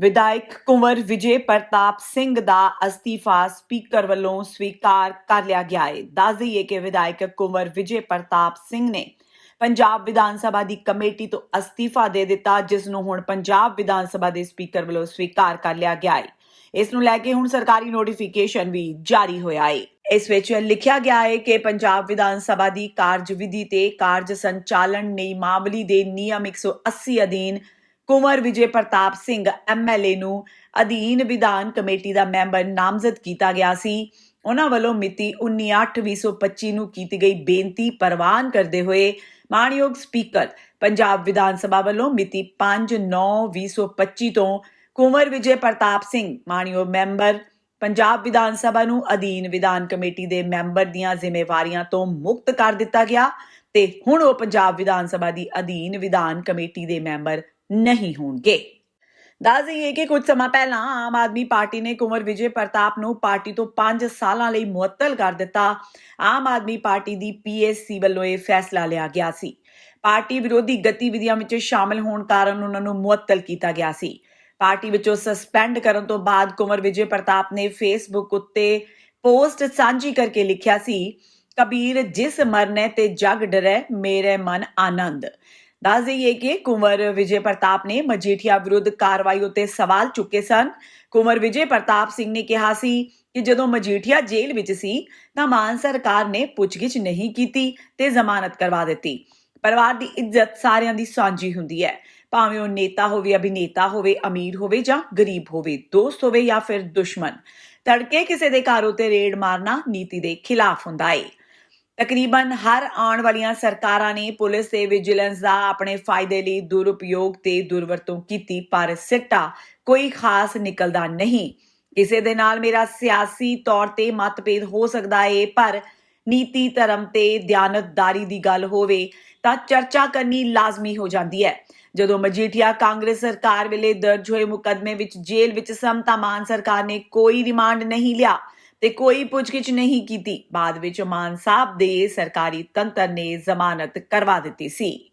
ਵਿਧਾਇਕ ਕੁੰਵਰ ਵਿਜੇ ਪ੍ਰਤਾਪ ਸਿੰਘ ਦਾ ਅਸਤੀਫਾ ਸਪੀਕਰ ਵੱਲੋਂ ਸਵੀਕਾਰ ਕਰ ਲਿਆ ਗਿਆ ਹੈ ਦੱਸ ਦਈਏ ਕਿ ਵਿਧਾਇਕ ਕੁੰਵਰ ਵਿਜੇ ਪ੍ਰਤਾਪ ਸਿੰਘ ਨੇ ਪੰਜਾਬ ਵਿਧਾਨ ਸਭਾ ਦੀ ਕਮੇਟੀ ਤੋਂ ਅਸਤੀਫਾ ਦੇ ਦਿੱਤਾ, ਜਿਸ ਨੂੰ ਹੁਣ ਪੰਜਾਬ ਵਿਧਾਨ ਸਭਾ ਦੇ ਸਪੀਕਰ ਵੱਲੋਂ ਸਵੀਕਾਰ ਕਰ ਲਿਆ ਗਿਆ ਹੈ ਇਸ ਨੂੰ ਲੈ ਕੇ ਹੁਣ ਸਰਕਾਰੀ ਨੋਟੀਫਿਕੇਸ਼ਨ ਵੀ ਜਾਰੀ ਹੋਇਆ ਹੈ ਇਸ ਵਿੱਚ ਲਿਖਿਆ ਗਿਆ ਹੈ ਕਿ ਪੰਜਾਬ ਵਿਧਾਨ ਸਭਾ ਦੀ ਕਾਰਜਵਿਧੀ ਤੇ ਕਾਰਜ ਸੰਚਾਲਨ ਨਿਯਮਾਵਲੀ ਦੇ ਨਿਯਮ 180 ਅਧੀਨ ਕੁੰਵਰ ਵਿਜੇ ਪ੍ਰਤਾਪ ਸਿੰਘ ਐਮਐਲਏ ਨੂੰ ਅਧੀਨ ਵਿਧਾਨ ਕਮੇਟੀ ਦਾ ਮੈਂਬਰ ਨਾਮਜ਼ਦ ਕੀਤਾ ਗਿਆ ਸੀ। ਉਹਨਾਂ ਵੱਲੋਂ ਮਿਤੀ 19/8/2025 ਨੂੰ ਕੀਤੀ ਗਈ ਬੇਨਤੀ ਪ੍ਰਵਾਨ ਕਰਦੇ ਹੋਏ ਮਾਨਯੋਗ ਸਪੀਕਰ ਪੰਜਾਬ ਵਿਧਾਨ ਸਭਾ ਵੱਲੋਂ ਮਿਤੀ 5/9/2025 ਤੋਂ ਕੁੰਵਰ ਵਿਜੇ ਪ੍ਰਤਾਪ ਸਿੰਘ ਮਾਨਯੋਗ ਮੈਂਬਰ, ਪੰਜਾਬ ਵਿਧਾਨ ਸਭਾ ਨੂੰ ਅਧੀਨ ਵਿਧਾਨ ਕਮੇਟੀ ਦੇ ਮੈਂਬਰ ਦੀਆਂ ਜ਼ਿੰਮੇਵਾਰੀਆਂ ਤੋਂ ਮੁਕਤ ਕਰ ਦਿੱਤਾ ਗਿਆ ਤੇ ਹੁਣ ਉਹ ਪੰਜਾਬ ਵਿਧਾਨ ਸਭਾ ਦੀ ਅਧੀਨ ਵਿਧਾਨ ਕਮੇਟੀ ਦੇ ਮੈਂਬਰ ਨਹੀਂ ਹੋਣਗੇ। ਦੱਸ ਦਈਏ ਕਿ ਕੁਝ ਸਮਾਂ ਪਹਿਲਾਂ ਆਮ ਆਦਮੀ ਪਾਰਟੀ ਨੇ ਕੁੰਵਰ ਵਿਜੇ ਪ੍ਰਤਾਪ ਨੂੰ ਪਾਰਟੀ ਤੋਂ 5 ਸਾਲਾਂ ਲਈ ਮੁਅੱਤਲ ਕਰ ਦਿੱਤਾ। ਆਮ ਆਦਮੀ ਪਾਰਟੀ ਦੀ ਪੀਐਸਸੀ ਵੱਲੋਂ ਇਹ ਫੈਸਲਾ ਲਿਆ ਗਿਆ ਸੀ। ਪਾਰਟੀ ਵਿਰੋਧੀ ਗਤੀਵਿਧੀਆਂ ਵਿੱਚ ਸ਼ਾਮਲ ਹੋਣ ਕਾਰਨ ਉਹਨਾਂ ਨੂੰ ਮੁਅੱਤਲ ਕੀਤਾ ਗਿਆ ਸੀ। ਪਾਰਟੀ ਵਿੱਚੋਂ ਸਸਪੈਂਡ ਕਰਨ ਤੋਂ ਬਾਅਦ ਕੁੰਵਰ ਵਿਜੇ ਪ੍ਰਤਾਪ ਨੇ ਫੇਸਬੁੱਕ ਉੱਤੇ ਪੋਸਟ ਸਾਂਝੀ ਕਰਕੇ ਲਿਖਿਆ ਸੀ, ਕਬੀਰ ਜਿਸ ਮਰਨੇ ਤੇ ਜਗ ਡਰੈ, ਮੇਰੇ ਮਨ ਆਨੰਦ। ਦੱਸ ਦਈਏ ਕਿ ਕੁੰਵਰ ਵਿਜੇ ਪ੍ਰਤਾਪ ਨੇ ਮਜੀਠੀਆ ਵਿਰੁੱਧ ਕਾਰਵਾਈ ਉੱਤੇ ਸਵਾਲ ਚੁੱਕੇ ਸਨ। ਕੁੰਵਰ ਵਿਜੇ ਪ੍ਰਤਾਪ ਸਿੰਘ ਨੇ ਕਿਹਾ ਸੀ ਕਿ ਜਦੋਂ ਮਜੀਠੀਆ ਜੇਲ੍ਹ ਵਿੱਚ ਸੀ, ਤਾਂ ਮਾਨ ਸਰਕਾਰ ਨੇ ਪੁੱਛਗਿੱਛ ਨਹੀਂ ਕੀਤੀ ਤੇ ਜ਼ਮਾਨਤ ਕਰਵਾ ਦਿੱਤੀ। ਪਰਿਵਾਰ ਦੀ ਇੱਜ਼ਤ ਸਾਰਿਆਂ ਦੀ ਸਾਂਝੀ ਹੁੰਦੀ ਹੈ। ਭਾਵੇਂ ਉਹ ਨੇਤਾ ਹੋਵੇ, ਅਭਿਨੇਤਾ ਹੋਵੇ, ਅਮੀਰ ਹੋਵੇ ਜਾਂ ਗਰੀਬ ਹੋਵੇ, ਦੋਸਤ ਹੋਵੇ ਜਾਂ ਫਿਰ ਦੁਸ਼ਮਣ। ਤੜਕੇ ਕਿਸੇ ਦੇ ਘਰ ਉਤੇ ਰੇਡ ਮਾਰਨਾ ਨੀਤੀ ਦੇ ਖਿਲਾਫ ਹੁੰਦਾ ਹੈ ਤਕਰੀਬਨ ਹਰ ਆਉਣ ਵਾਲੀਆਂ ਸਰਕਾਰਾਂ ਨੇ ਪੁਲਿਸ ਤੇ ਵਿਜੀਲੈਂਸ ਦਾ ਆਪਣੇ ਫਾਇਦੇ ਲਈ ਦੁਰਉਪਯੋਗ ਤੇ ਦੁਰਵਰਤੋਂ ਕੀਤੀ ਪਰ ਸਿੱਟਾ ਕੋਈ ਖਾਸ ਨਿਕਲਦਾ ਨਹੀਂ। ਕਿਸੇ ਦੇ ਨਾਲ ਮੇਰਾ ਸਿਆਸੀ ਤੌਰ ਤੇ ਮਤਭੇਦ ਹੋ ਸਕਦਾ ਏ, ਪਰ ਨੀਤੀ ਧਰਮ ਤੇ ਦਿਆਨਤਦਾਰੀ ਦੀ ਗੱਲ ਹੋਵੇ ਤਾਂ ਚਰਚਾ ਕਰਨੀ ਲਾਜ਼ਮੀ ਹੋ ਜਾਂਦੀ ਹੈ। ਜਦੋਂ ਮਜੀਠੀਆ ਕਾਂਗਰਸ ਸਰਕਾਰ ਵੇਲੇ ਦਰਜ ਹੋਏ ਮੁਕਦਮੇ ਵਿੱਚ ਜੇਲ੍ਹ ਵਿੱਚ ਸਮਤਾ ਮਾਨ ਸਰਕਾਰ ਨੇ ਕੋਈ ਰਿਮਾਂਡ ਨਹੀਂ ਲਿਆ ਤੇ ਕੋਈ ਪੁੱਛਗਿੱਛ ਨਹੀਂ ਕੀਤੀ। ਬਾਅਦ ਵਿੱਚ ਮਾਨ ਸਾਹਿਬ ਦੇ ਸਰਕਾਰੀ ਤੰਤਰ ਨੇ ਜ਼ਮਾਨਤ ਕਰਵਾ ਦਿੱਤੀ ਸੀ।